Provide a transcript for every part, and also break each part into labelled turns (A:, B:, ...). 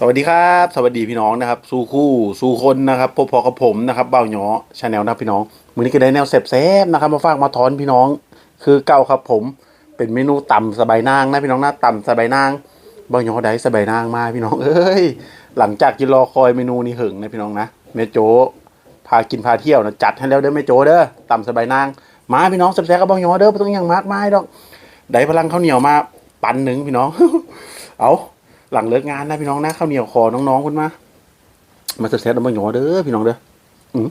A: สวัสดีครับ สวัสดีพี่น้องนะครับ สู่คู่สู่คนนะครับพบพอกับผมนะครับเบ้าหยอชาแนลนะพี่น้องมื้อนี้ก็ได้แนวแซ่บๆนะครับมาฝากมาทอนพี่น้อง คือเก่าครับผมเป็นเมนูต่ำสบายนางนะพี่น้องนะต่ำสบายนางเบ้าหยอได้สบายนางมาพี่น้องเอ้ยหลังจากที่รอคอยเมนูนี้หึงนะพี่น้องนะแม่โจพากินพาเที่ยวนะจัดให้แล้วเด้อแม่โจเด้อต่ำสบายนางมาพี่น้องแซ่บๆกับเบ้าหยอเด้อบ่ต้องหยังมากมายดอกได้พลังข้าวเหนียวมาปันหนึ่งพี่น้องเอา หลังเลิกงานนะพี่น้องนะข้าวเหนียวขอน้องๆคุณมา มาเซ็ตๆแล้วมาหยอเด้อพี่น้องเด้ออืม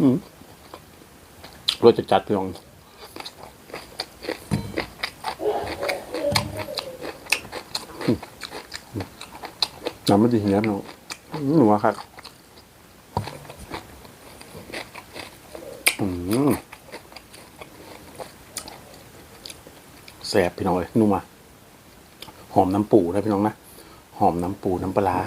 A: อืมรสจะจัดพี่น้องน้ำมันดีเนี้ยพี่น้องหนูว่าครับอืมแสบพี่น้องเลยนุ่มอะ อมน้ำปูนะพี่น้องนะ หอมน้ำปูน้ำปลา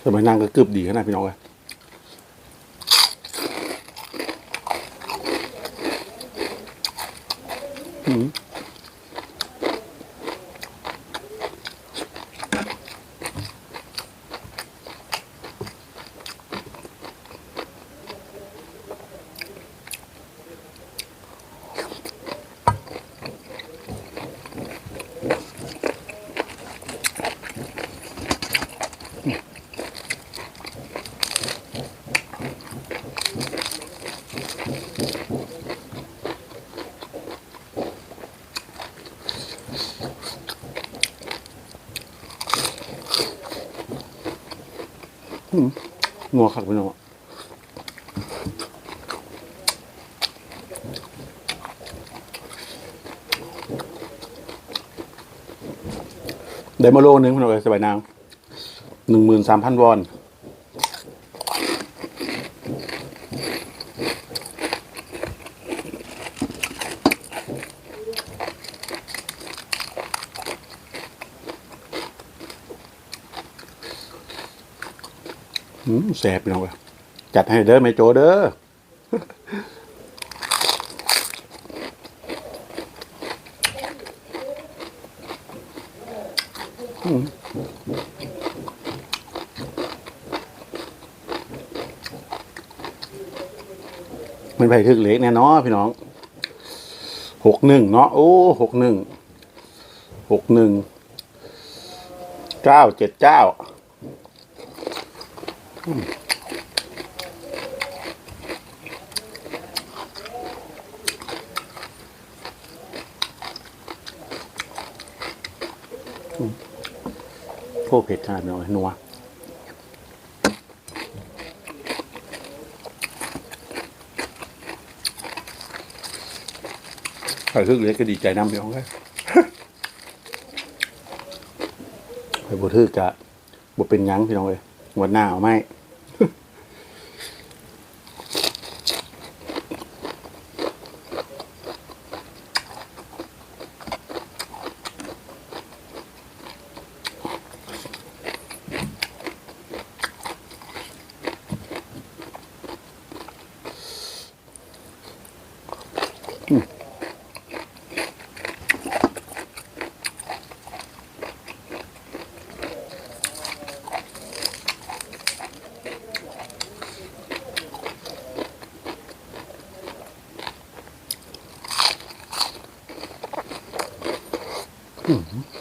A: แต่มันนางก็กืบดีขนาดพี่น้องเลยอืม นัวขักพี่น้องอะได้มาโลนึงพี่น้องเลยสบายนางหนึ่งหมื่นสามพันวอน แสบพี่น้องเว้ยจัดให้เด้อแม่โจเด้อมันไปถึกเล็กแน่เนอนพี่น้องหกหนึ่งเนาะโอ้หกหนึ่งหกหนึ่งเก้าเจ็ดเก้า โคตรเผ็ดขนาดนี้นัวใส่ทึกเล็กก็ดีใจน้ำพี่น้องเลยไปบทึกกะบเป็นหยังพี่น้องเลยวันหน้าเอาไหม 嗯。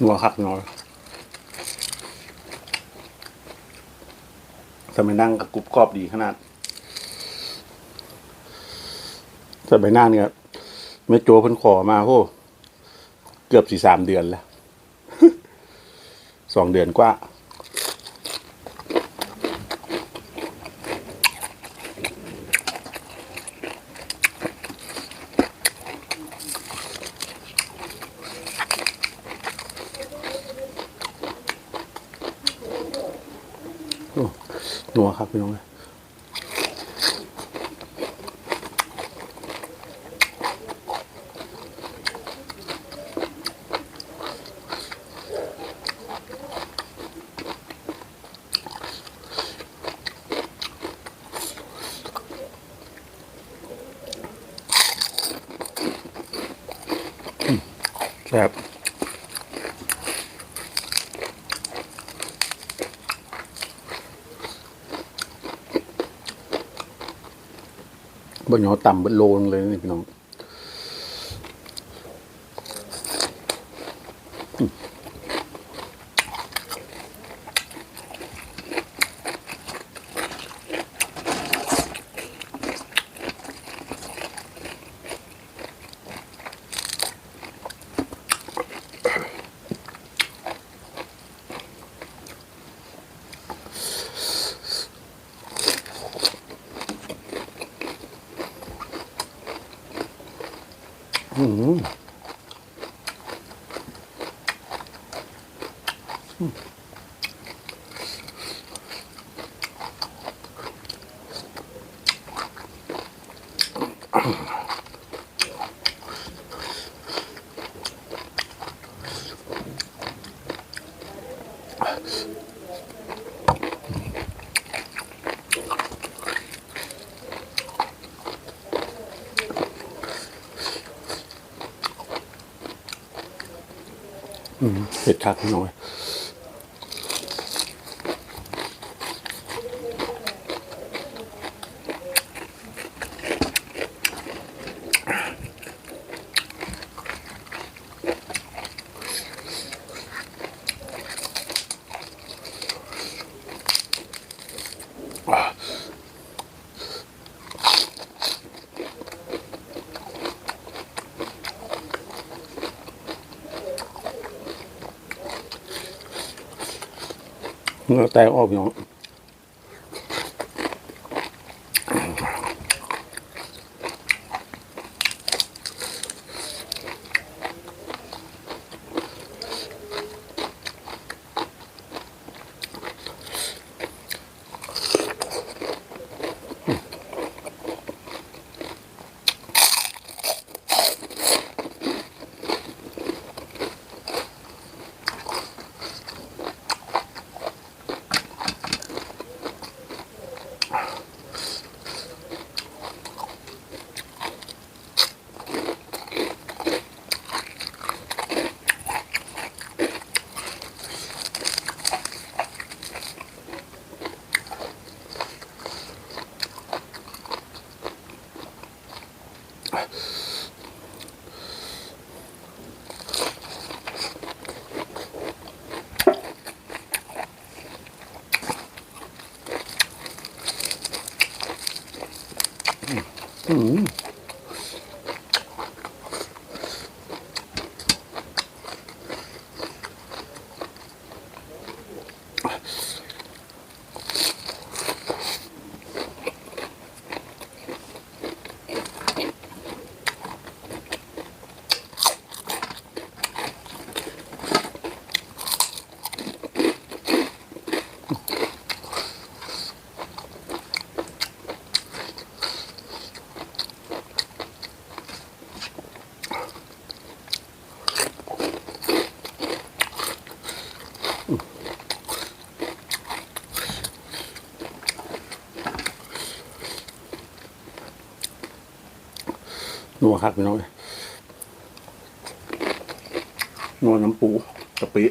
A: นัวคักน้อยจะไปนั่งกับกรุบกรอบดีขนาดจะไปนั่งเนี่ยไม่โจเพิ่นขอมาโหเกือบสี่สามเดือนแล้ว สองเดือนกว่า นัวครับพี่น้องเลย บนหยอต่ำเบนโลนึงเลยนี่พี่น้อง อืม คักหน่อย แตกออกพี่น้อง อืม นัวคักพี่น้องเลยนัวน้ำปูกะปิ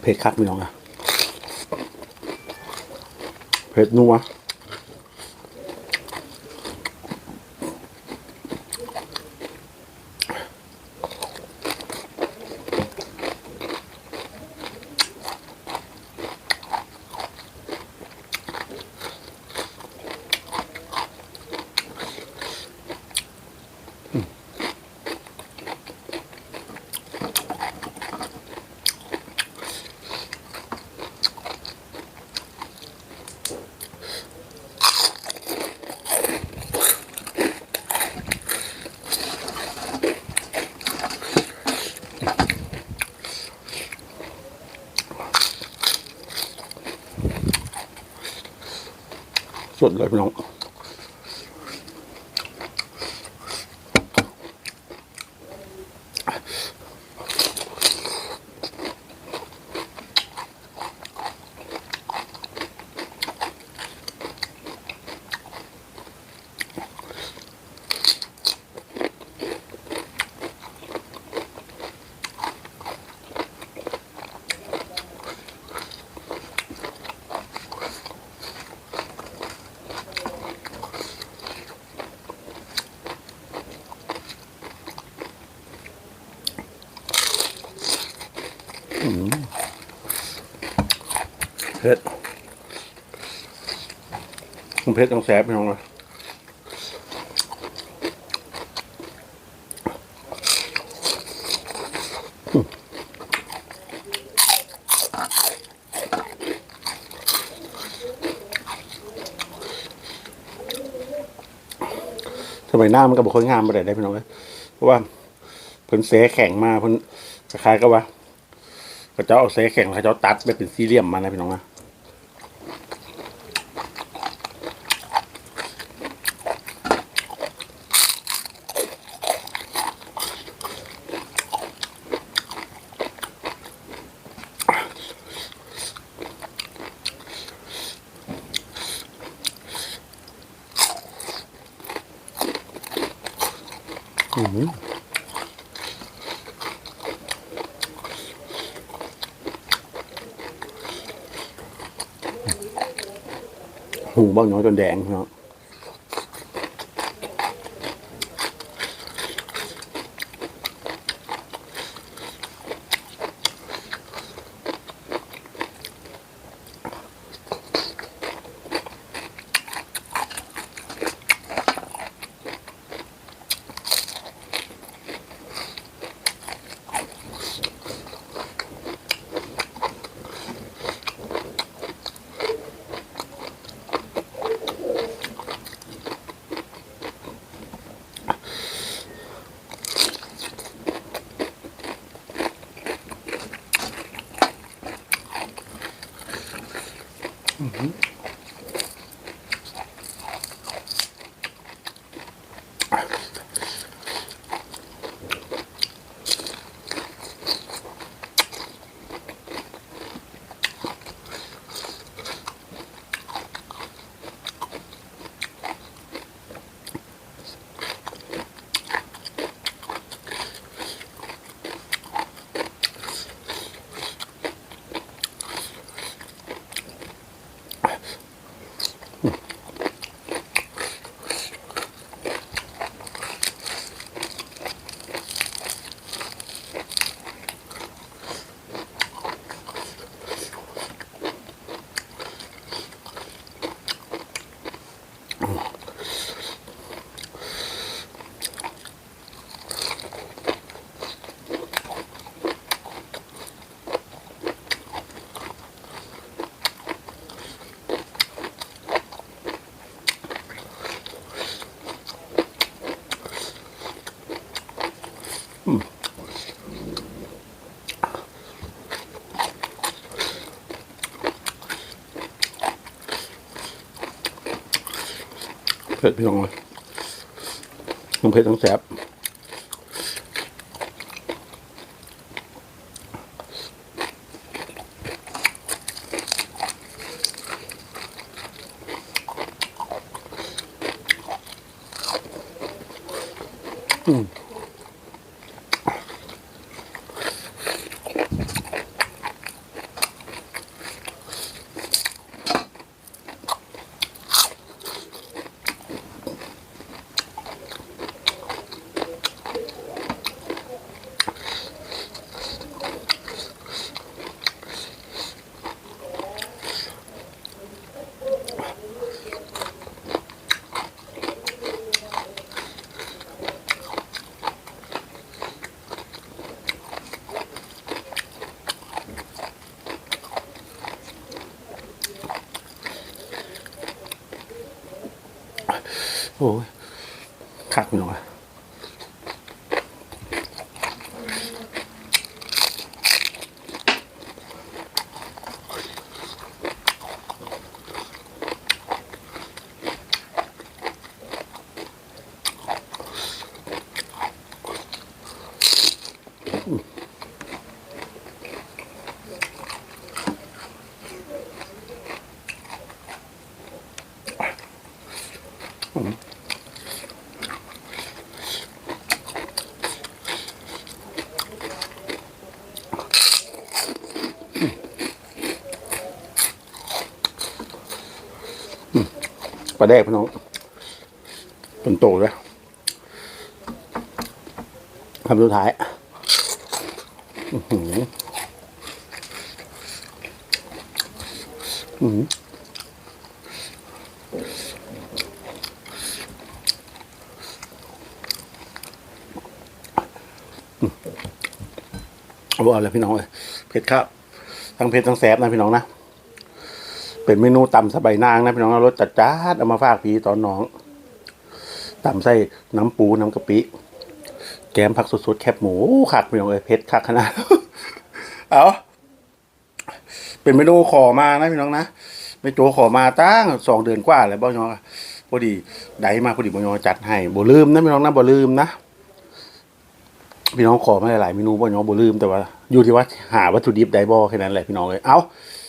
A: เผ็ดคักพี่น้องอะเผ็ดนัว สุดเลยพี่น้อง เผ็ด เผ็ดต้องแสบพี่น้องเลยสมัยหน้ามันก็บอกคนงามไปได้พี่น้องเลยเพราะว่าเพิ่นเสแข็งมาเพิ่นคล้ายๆกับว่า ก็จะเอาเสแข็งเขาจะเอาตัดไปเป็นสี่เหลี่ยมมานะพี่น้องนะ อืมหูบ้างน้ เผ็ดพี่น้องเลยทั้งเผ็ดทั้งแสบอืม อ้ ลาแดกพี่น้องเป็นโตเลยคำสุดท้ายอือหืออือหือเอาอกเลยพี่น้องเลยเผ็ดครับ ทั้งเผ็ดทั้งแสบนะพี่น้องนะ เป็นเมนูตำสบายนางนะพี่น้องรสจัดจ้าเอามาฝากพี่ตอนน้องตำไส้น้ำปูน้ำกะปิ แกมผักสดๆแคบหมูขักพี่น้องเอ้ยเผ็ดขักขนาดเอาเป็นเมนูขอมานะพี่น้องนะไม่โจขอมาตั้งสองเดือนกว่าแล้วบ่ยองพอดีได้มาพอดีบ่ยองจัดให้บ่ลืมนะพี่น้องนะบ่ลืมนะพี่น้องขอมาหลายๆเมนูบ่ยองบ่ลืมแต่ว่า อยู่ที่ว่าหาวัตถุดิบได้บ่แค่นั้นแหละพี่น้องเลยเอา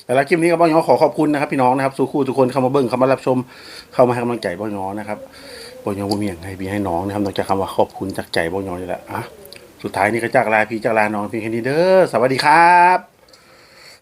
A: แต่ละคลิปนี้ก็บ้องยอขอขอบคุณนะครับพี่น้องนะครับสู้คู่ทุกคนเข้ามาเบิ้งเข้ามารับชมเข้ามาให้กำลังใจบ้องยอนะครับบ้องยอบ่มีอย่างให้พี่ให้น้องนะครับนอกจากคำว่าขอบคุณจากใจบ้องยอนี่แหละอะสุดท้ายนี่ก็จากลาพี่จากลาน้องพี่แค่นี้เด้อสวัสดีครับ